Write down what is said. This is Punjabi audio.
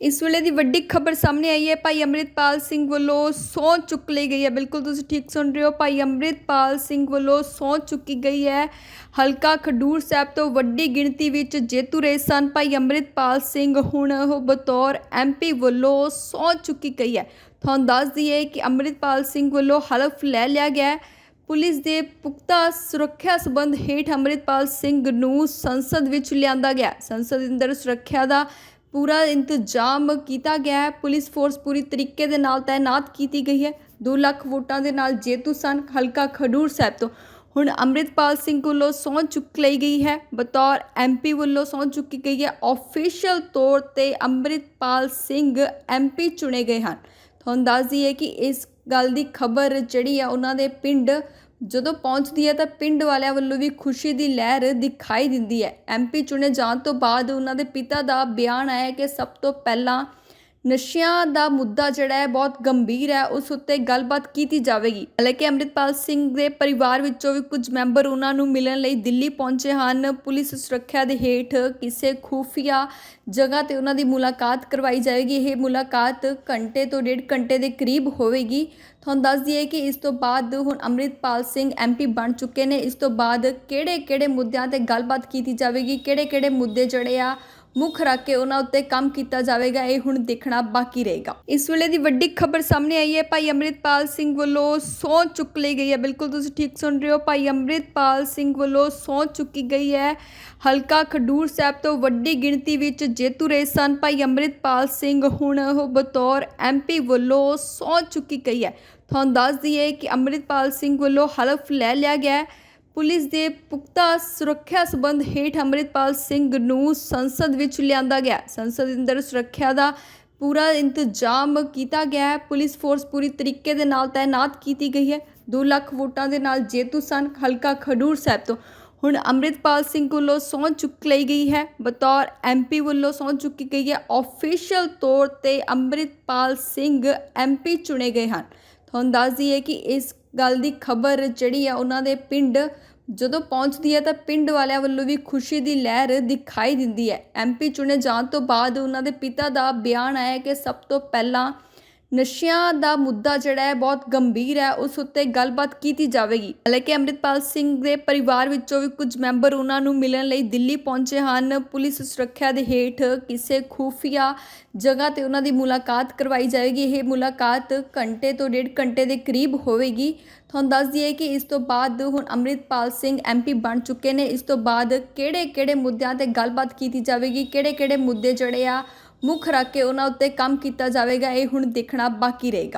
ਇਸ ਵੇਲੇ ਦੀ ਵੱਡੀ ਖਬਰ ਸਾਹਮਣੇ ਆਈ ਹੈ। ਭਾਈ ਅੰਮ੍ਰਿਤਪਾਲ ਸਿੰਘ ਵੱਲੋਂ ਸਹੁੰ ਚੁੱਕ ਲਈ ਗਈ ਹੈ। ਬਿਲਕੁਲ ਤੁਸੀਂ ਠੀਕ ਸੁਣ ਰਹੇ ਹੋ। ਭਾਈ ਅੰਮ੍ਰਿਤਪਾਲ ਸਿੰਘ ਵੱਲੋਂ ਸਹੁੰ ਚੁੱਕੀ ਗਈ ਹੈ। ਹਲਕਾ ਖਡੂਰ ਸਾਹਿਬ ਤੋਂ ਵੱਡੀ ਗਿਣਤੀ ਵਿੱਚ ਜੇਤੂ ਰਹੇ ਸਨ। ਭਾਈ ਅੰਮ੍ਰਿਤਪਾਲ ਸਿੰਘ ਹੁਣ ਉਹ ਬਤੌਰ ਐਮਪੀ ਵੱਲੋਂ ਸਹੁੰ ਚੁੱਕੀ ਗਈ ਹੈ। ਤੁਹਾਨੂੰ ਦੱਸ ਦਈਏ ਕਿ ਅੰਮ੍ਰਿਤਪਾਲ ਸਿੰਘ ਵੱਲੋਂ ਹਲਫ ਲੈ ਲਿਆ ਗਿਆ ਹੈ। ਪੁਲਿਸ ਦੇ ਪੁਖਤਾ ਸੁਰੱਖਿਆ ਸਬੰਧ ਹੇਠ ਅੰਮ੍ਰਿਤਪਾਲ ਸਿੰਘ ਨੂੰ ਸੰਸਦ ਵਿੱਚ ਲਿਆਂਦਾ ਗਿਆ। ਸੰਸਦ ਅੰਦਰ ਸੁਰੱਖਿਆ ਦਾ ਪੂਰਾ ਇੰਤਜ਼ਾਮ ਕੀਤਾ ਗਿਆ ਹੈ। ਪੁਲਿਸ ਫੋਰਸ ਪੂਰੀ ਤਰੀਕੇ ਦੇ ਨਾਲ ਤਾਇਨਾਤ ਕੀਤੀ ਗਈ ਹੈ। 2 ਲੱਖ ਵੋਟਾਂ ਦੇ ਨਾਲ ਜੇਤੂ ਸਨ ਹਲਕਾ ਖਡੂਰ ਸਾਹਿਬ ਤੋਂ। ਹੁਣ ਅੰਮ੍ਰਿਤਪਾਲ ਸਿੰਘ ਵੱਲੋਂ ਸਹੁੰ ਚੁੱਕ ਲਈ ਗਈ ਹੈ। ਬਤੌਰ ਐਮਪੀ ਵੱਲੋਂ ਸਹੁੰ ਚੁੱਕੀ ਗਈ ਹੈ। ਆਫੀਸ਼ੀਅਲ ਤੌਰ ਤੇ ਅੰਮ੍ਰਿਤਪਾਲ ਸਿੰਘ ਐਮਪੀ ਚੁਣੇ ਗਏ ਹਨ। ਤੁਹਾਨੂੰ ਦੱਸ ਦਈਏ ਕਿ ਇਸ ਗੱਲ ਦੀ ਖਬਰ ਜਿਹੜੀ ਆ ਉਹਨਾਂ ਦੇ ਪਿੰਡ ਜਦੋਂ ਪਹੁੰਚਦੀ ਹੈ ਤਾਂ ਪਿੰਡ ਵਾਲਿਆਂ ਵੱਲੋਂ ਵੀ ਖੁਸ਼ੀ ਦੀ ਲਹਿਰ ਦਿਖਾਈ ਦਿੰਦੀ ਹੈ। ਐਮਪੀ ਚੁਣੇ ਜਾਣ ਤੋਂ ਬਾਅਦ ਉਹਨਾਂ ਦੇ ਪਿਤਾ ਦਾ ਬਿਆਨ ਆਇਆ ਕਿ ਸਭ ਤੋਂ ਪਹਿਲਾਂ ਨਸ਼ਿਆਂ ਦਾ ਮੁੱਦਾ ਜਿਹੜਾ ਹੈ ਬਹੁਤ ਗੰਭੀਰ ਹੈ, ਉਸ ਉੱਤੇ ਗੱਲਬਾਤ ਕੀਤੀ ਜਾਵੇਗੀ। ਹਾਲਾਂਕਿ ਅੰਮ੍ਰਿਤਪਾਲ ਸਿੰਘ ਦੇ ਪਰਿਵਾਰ ਵਿੱਚੋਂ ਵੀ ਕੁਝ ਮੈਂਬਰ ਉਹਨਾਂ ਨੂੰ ਮਿਲਣ ਲਈ ਦਿੱਲੀ ਪਹੁੰਚੇ ਹਨ। ਪੁਲਿਸ ਸੁਰੱਖਿਆ ਦੇ ਹੇਠ ਕਿਸੇ ਖੂਫੀਆ ਜਗ੍ਹਾ ਤੇ ਉਹਨਾਂ ਦੀ ਮੁਲਾਕਾਤ ਕਰਵਾਈ ਜਾਵੇਗੀ। ਇਹ ਮੁਲਾਕਾਤ ਘੰਟੇ ਤੋਂ ਡੇਢ ਘੰਟੇ ਦੇ ਕਰੀਬ ਹੋਵੇਗੀ। ਤੁਹਾਨੂੰ ਦੱਸ ਦਈਏ ਕਿ ਇਸ ਤੋਂ ਬਾਅਦ ਹੁਣ ਅੰਮ੍ਰਿਤਪਾਲ ਸਿੰਘ ਐਮਪੀ ਬਣ ਚੁੱਕੇ ਨੇ। ਇਸ ਤੋਂ ਬਾਅਦ ਕਿਹੜੇ-ਕਿਹੜੇ ਮੁੱਦਿਆਂ ਤੇ ਗੱਲਬਾਤ ਕੀਤੀ ਜਾਵੇਗੀ? ਕਿਹੜੇ-ਕਿਹੜੇ ਮੁੱਦੇ ਜਿਹੜੇ ਆ ਮੁੱਖ ਰੱਖ ਕੇ ਉਹਨਾਂ ਉੱਤੇ ਕੰਮ ਕੀਤਾ ਜਾਵੇਗਾ, ਇਹ ਹੁਣ ਦੇਖਣਾ ਬਾਕੀ ਰਹੇਗਾ। ਇਸ ਵੇਲੇ ਦੀ ਵੱਡੀ ਖਬਰ ਸਾਹਮਣੇ ਆਈ ਹੈ, ਭਾਈ ਅੰਮ੍ਰਿਤਪਾਲ ਸਿੰਘ ਵੱਲੋਂ ਸਹੁੰ ਚੁੱਕ ਲਈ ਗਈ ਹੈ। ਬਿਲਕੁਲ ਤੁਸੀਂ ਠੀਕ ਸੁਣ ਰਹੇ ਹੋ, ਭਾਈ ਅੰਮ੍ਰਿਤਪਾਲ ਸਿੰਘ ਵੱਲੋਂ ਸਹੁੰ ਚੁੱਕੀ ਗਈ ਹੈ। ਹਲਕਾ ਖਡੂਰ ਸਾਹਿਬ ਤੋਂ ਵੱਡੀ ਗਿਣਤੀ ਵਿੱਚ ਜੇਤੂ ਰਹੇ ਸਨ ਭਾਈ ਅੰਮ੍ਰਿਤਪਾਲ ਸਿੰਘ। ਹੁਣ ਉਹ ਬਤੌਰ ਐਮਪੀ ਵੱਲੋਂ ਸਹੁੰ ਚੁੱਕੀ ਗਈ ਹੈ। ਤੁਹਾਨੂੰ ਦੱਸ ਦਈਏ ਕਿ ਅੰਮ੍ਰਿਤਪਾਲ ਸਿੰਘ ਵੱਲੋਂ ਹਲਫ ਲੈ ਲਿਆ ਗਿਆ ਹੈ। ਪੁਲਿਸ ਦੇ ਪੁਖਤਾ ਸੁਰੱਖਿਆ ਸਬੰਧ ਹੇਠ ਅੰਮ੍ਰਿਤਪਾਲ ਸਿੰਘ ਨੂੰ ਸੰਸਦ ਵਿੱਚ ਲਿਆਂਦਾ ਗਿਆ। ਸੰਸਦ ਅੰਦਰ ਸੁਰੱਖਿਆ ਦਾ ਪੂਰਾ ਇੰਤਜ਼ਾਮ ਕੀਤਾ ਗਿਆ ਹੈ। ਪੁਲਿਸ ਫੋਰਸ ਪੂਰੀ ਤਰੀਕੇ ਦੇ ਨਾਲ ਤਾਇਨਾਤ ਕੀਤੀ ਗਈ ਹੈ। 2 ਲੱਖ ਵੋਟਾਂ ਦੇ ਨਾਲ ਜੇਤੂ ਸਨ ਹਲਕਾ ਖਡੂਰ ਸਾਹਿਬ ਤੋਂ। ਹੁਣ ਅੰਮ੍ਰਿਤਪਾਲ ਸਿੰਘ ਵੱਲੋਂ ਸਹੁੰ ਚੁੱਕ ਲਈ ਗਈ ਹੈ। ਬਤੌਰ ਐਮਪੀ ਵੱਲੋਂ ਸਹੁੰ ਚੁੱਕੀ ਗਈ ਹੈ। ਆਫੀਸ਼ੀਅਲ ਤੌਰ ਤੇ ਅੰਮ੍ਰਿਤਪਾਲ ਸਿੰਘ ਐਮਪੀ ਚੁਣੇ ਗਏ ਹਨ। ਤੁਹਾਨੂੰ ਦੱਸ ਦਈਏ ਕਿ ਇਸ ਗੱਲ ਦੀ ਖਬਰ ਜਿਹੜੀ ਆ, ਉਹਨਾਂ ਦੇ ਪਿੰਡ ਜਦੋਂ ਪਹੁੰਚਦੀ ਹੈ ਤਾਂ ਪਿੰਡ ਵਾਲਿਆਂ ਵੱਲੋਂ ਵੀ ਖੁਸ਼ੀ ਦੀ ਲਹਿਰ ਦਿਖਾਈ ਦਿੰਦੀ ਹੈ। ਐਮਪੀ ਚੁਣੇ ਜਾਣ ਤੋਂ ਬਾਅਦ ਉਹਨਾਂ ਦੇ ਪਿਤਾ ਦਾ ਬਿਆਨ ਆਇਆ ਕਿ ਸਭ ਤੋਂ ਪਹਿਲਾਂ ਨਸ਼ਿਆਂ ਦਾ ਮੁੱਦਾ ਜਿਹੜਾ ਹੈ, ਬਹੁਤ ਗੰਭੀਰ ਹੈ, ਉਸ ਉੱਤੇ ਗੱਲਬਾਤ ਕੀਤੀ ਜਾਵੇਗੀ। ਹਾਲਾਂਕਿ ਅੰਮ੍ਰਿਤਪਾਲ ਸਿੰਘ ਦੇ ਪਰਿਵਾਰ ਵਿੱਚੋਂ ਵੀ ਕੁਝ ਮੈਂਬਰ ਉਹਨਾਂ ਨੂੰ ਮਿਲਣ ਲਈ ਦਿੱਲੀ ਪਹੁੰਚੇ ਹਨ। ਪੁਲਿਸ ਸੁਰੱਖਿਆ ਦੇ ਹੇਠ ਕਿਸੇ ਖੂਫੀਆ ਜਗ੍ਹਾ ਤੇ ਉਹਨਾਂ ਦੀ ਮੁਲਾਕਾਤ ਕਰਵਾਈ ਜਾਵੇਗੀ। ਇਹ ਮੁਲਾਕਾਤ ਘੰਟੇ ਤੋਂ ਡੇਢ ਘੰਟੇ ਦੇ ਕਰੀਬ ਹੋਵੇਗੀ। ਤੁਹਾਨੂੰ ਦੱਸ ਦਈਏ ਕਿ ਇਸ ਤੋਂ ਬਾਅਦ ਹੁਣ ਅੰਮ੍ਰਿਤਪਾਲ ਸਿੰਘ ਐਮਪੀ ਬਣ ਚੁੱਕੇ ਨੇ। ਇਸ ਤੋਂ ਬਾਅਦ ਕਿਹੜੇ-ਕਿਹੜੇ ਮੁੱਦਿਆਂ ਤੇ ਗੱਲਬਾਤ ਕੀਤੀ ਜਾਵੇਗੀ? ਕਿਹੜੇ-ਕਿਹੜੇ ਮੁੱਦੇ ਜਿਹੜੇ ਆ ਮੁੱਖ ਰੱਖ ਕੇ ਉਹਨਾਂ ਉੱਤੇ ਕੰਮ ਕੀਤਾ ਜਾਵੇਗਾ ਇਹ ਹੁਣ ਦੇਖਣਾ ਬਾਕੀ ਰਹੇਗਾ।